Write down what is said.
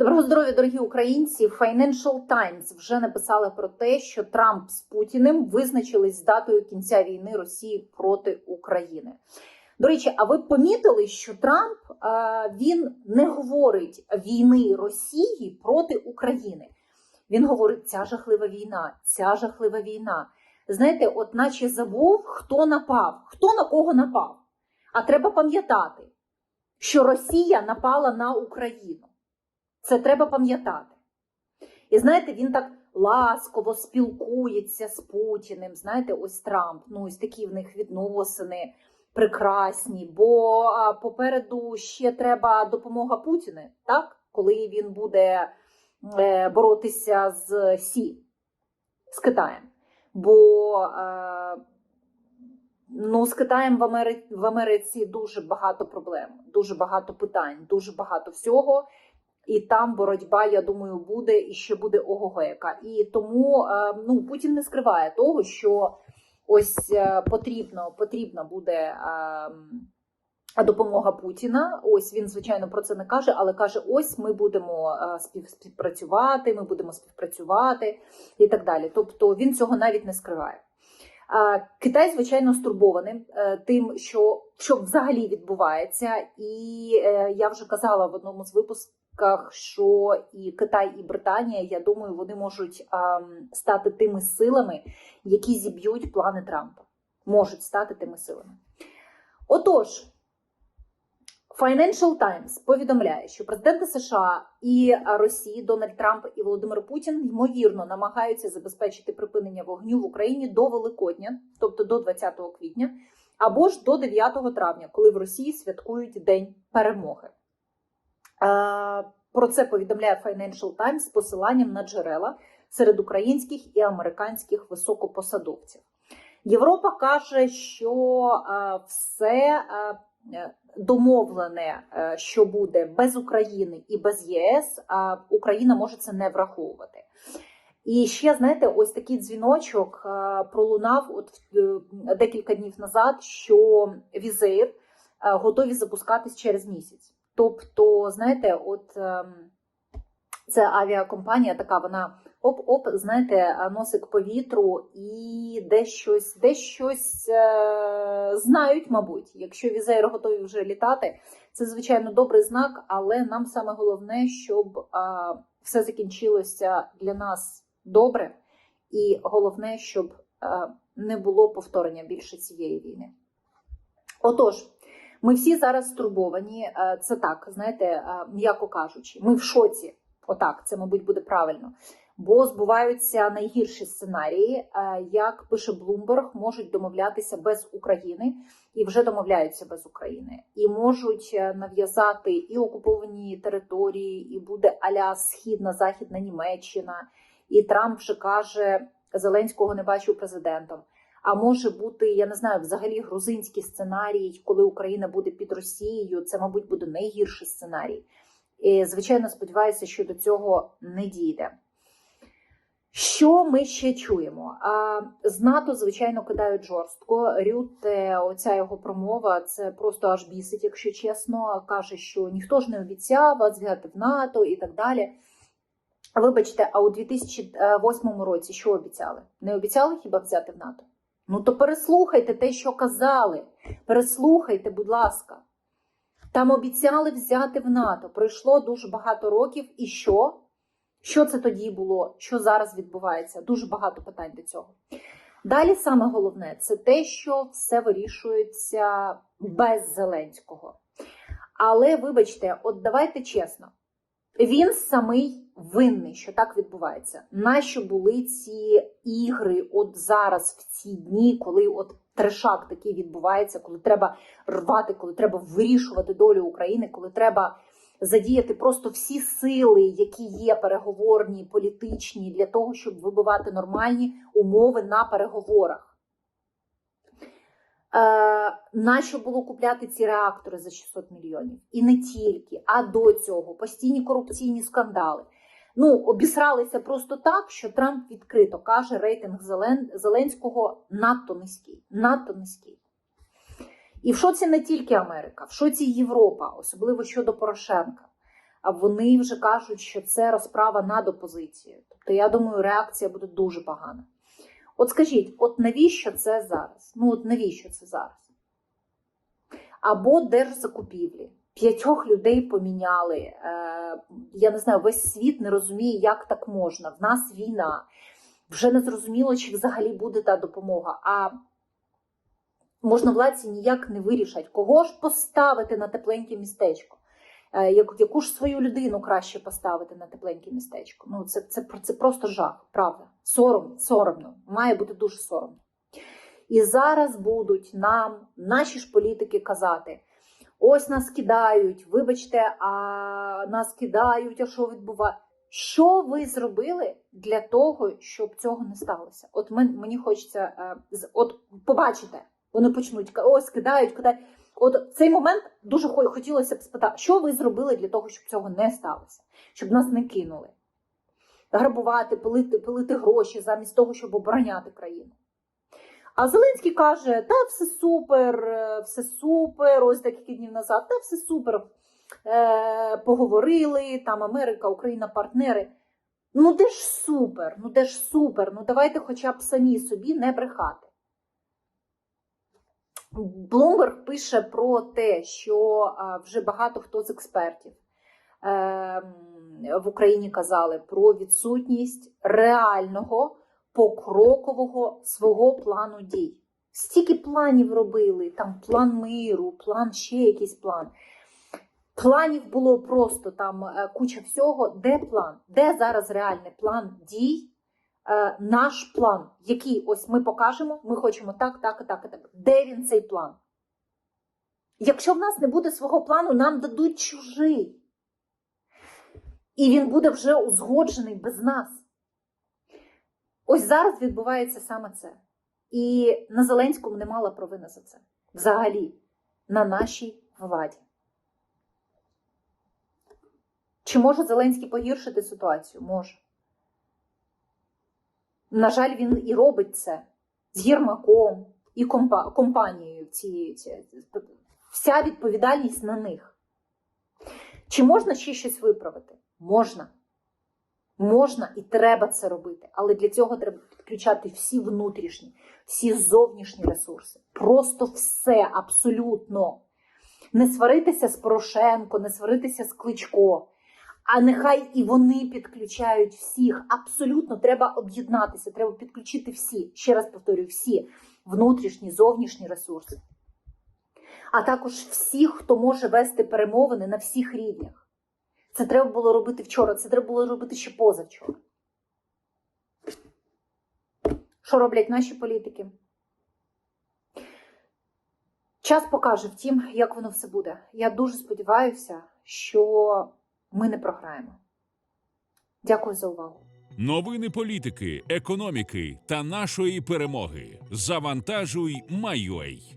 Доброго здоров'я, дорогі українці. Financial Times вже написали про те, що Трамп з Путіним визначились з датою кінця війни Росії проти України. До речі, а ви помітили, що Трамп е, він не говорить війни Росії проти України? Він говорить, ця жахлива війна, ця жахлива війна. Знаєте, от наче забув, хто напав, хто на кого напав. А треба пам'ятати, що Росія напала на Україну. Це треба пам'ятати. І знаєте, він так ласково спілкується з Путіним. Знаєте, ось Трамп, ну ось такі в них відносини прекрасні. Бо попереду ще треба допомога Путіна, так? Коли він буде е, боротися з Сі, з Китаєм. Бо е, ну, з Китаєм в Америці, в Америці дуже багато проблем, дуже багато питань, дуже багато всього. І там боротьба, я думаю, буде і ще буде ого яка. І тому е, ну, Путін не скриває того, що ось е, потрібно, потрібна буде е, допомога Путіна. Ось він, звичайно, про це не каже, але каже: ось ми будемо спів, співпрацювати, ми будемо співпрацювати і так далі. Тобто він цього навіть не скриває. Китай, звичайно, стурбований тим, що що взагалі відбувається, і я вже казала в одному з випусків що і Китай, і Британія, я думаю, вони можуть стати тими силами, які зіб'ють плани Трампа. Можуть стати тими силами. Отож, Financial Times повідомляє, що президенти США і Росії Дональд Трамп і Володимир Путін ймовірно намагаються забезпечити припинення вогню в Україні до Великодня, тобто до 20 квітня, або ж до 9 травня, коли в Росії святкують День перемоги. Про це повідомляє Financial Times з посиланням на джерела серед українських і американських високопосадовців. Європа каже, що все домовлене, що буде без України і без ЄС, Україна може це не враховувати. І ще, знаєте, ось такий дзвіночок пролунав от е, декілька днів назад, що візир готові запускатись через місяць. Тобто, знаєте, от ем, це авіакомпанія така, вона оп-оп, знаєте, носик повітру і десь щось, десь щось е, знають, мабуть. Якщо візейри готові вже літати, це, звичайно, добрий знак, але нам саме головне, щоб е, все закінчилося для нас добре, і головне, щоб е, не було повторення більше цієї війни. Отож. Ми всі зараз стурбовані. Е, це так, знаєте, е, м'яко кажучи, ми в шоці. Отак, це, мабуть, буде правильно. Бо збуваються найгірші сценарії, е, як пише Блумберг, можуть домовлятися без України і вже домовляються без України, і можуть нав'язати і окуповані території, і буде аля східна західна Німеччина. І Трамп вже каже: Зеленського не бачив президентом. А може бути, я не знаю, взагалі грузинський сценарій, коли Україна буде під Росією, це, мабуть, буде найгірший сценарій. І, Звичайно, сподіваюся, що до цього не дійде. Що ми ще чуємо? А, З НАТО, звичайно, кидають жорстко. Рюте, оця його промова, це просто аж бісить, якщо чесно. Каже, що ніхто ж не обіцяв вас взяти в НАТО і так далі. Вибачте, а у 2008 році що обіцяли? Не обіцяли хіба взяти в НАТО? Ну, то переслухайте те, що казали. Переслухайте, будь ласка. Там обіцяли взяти в НАТО. Пройшло дуже багато років. І що? Що це тоді було? Що зараз відбувається? Дуже багато питань до цього. Далі саме головне це те, що все вирішується без Зеленського. Але, вибачте, от давайте чесно, він самий винний, що так відбувається. Нащо були ці ігри от зараз, в ці дні, коли от трешак такий відбувається, коли треба рвати, коли треба вирішувати долю України, коли треба задіяти просто всі сили, які є переговорні, політичні, для того, щоб вибивати нормальні умови на переговорах. Е, Нащо було купляти ці реактори за 600 мільйонів? І не тільки, а до цього постійні корупційні скандали. Ну, обісралися просто так, що Трамп відкрито каже, рейтинг Зелен... Зеленського надто низький. Надто низький. І в шоці не тільки Америка, в шоці Європа, особливо щодо Порошенка. а вони вже кажуть, що це розправа над опозицією. Тобто, я думаю, реакція буде дуже погана. От скажіть, от навіщо це зараз? Ну, от навіщо це зараз? Або держзакупівлі. П'ятьох людей поміняли. Е, я не знаю, весь світ не розуміє, як так можна. В нас війна. Вже не зрозуміло, чи взагалі буде та допомога. А можновладці ніяк не вирішать, кого ж поставити на тепленьке містечко. Е, яку, ж свою людину краще поставити на тепленьке містечко? Ну, це, це, це просто жах, правда. Сором, соромно. Має бути дуже соромно. І зараз будуть нам, наші ж політики, казати: ось нас кидають, вибачте, а нас кидають, а що відбувається? Що ви зробили для того, щоб цього не сталося? От мен- мені хочеться е, от побачите, вони почнуть ось кидають, кидають. От в цей момент дуже хотілося б спитати, що ви зробили для того, щоб цього не сталося, щоб нас не кинули, грабувати, пилити, пилити гроші замість того, щоб обороняти країну. А Зеленський каже: та все супер, е, все супер. Ось декілька днів назад, та все супер. Е, поговорили, там Америка, Україна, партнери. Ну, де ж супер? Ну, де ж супер? Ну, давайте хоча б самі собі не брехати. Блумберг пише про те, що вже багато хто з експертів е, в Україні казали про відсутність реального покрокового свого плану дій. Стільки планів робили, там план миру, план ще якийсь план. Планів було просто там е, куча всього. Де план? Де зараз реальний план дій? Е, наш план, який ось ми покажемо, ми хочемо так, так так так. Де він цей план? Якщо в нас не буде свого плану, нам дадуть чужий. І він буде вже узгоджений без нас. Ось зараз відбувається саме це. І на Зеленському не мала провини за це. Взагалі, на нашій владі. Чи може Зеленський погіршити ситуацію? Може. На жаль, він і робить це з Єрмаком і компа- компанією. Цією. Вся відповідальність на них. Чи можна ще щось виправити? Можна. Можна і треба це робити, але для цього треба підключати всі внутрішні, всі зовнішні ресурси. Просто все абсолютно. Не сваритися з Порошенко, не сваритися з Кличко. А нехай і вони підключають всіх. Абсолютно треба об'єднатися, треба підключити всі. Ще раз повторюю, всі внутрішні, зовнішні ресурси. А також всіх, хто може вести перемовини на всіх рівнях. Це треба було робити вчора, це треба було робити ще позавчора. Що роблять наші політики? Час покаже, втім, як воно все буде. Я дуже сподіваюся, що ми не програємо. Дякую за увагу. Новини політики, економіки та нашої перемоги. Завантажуй, майой.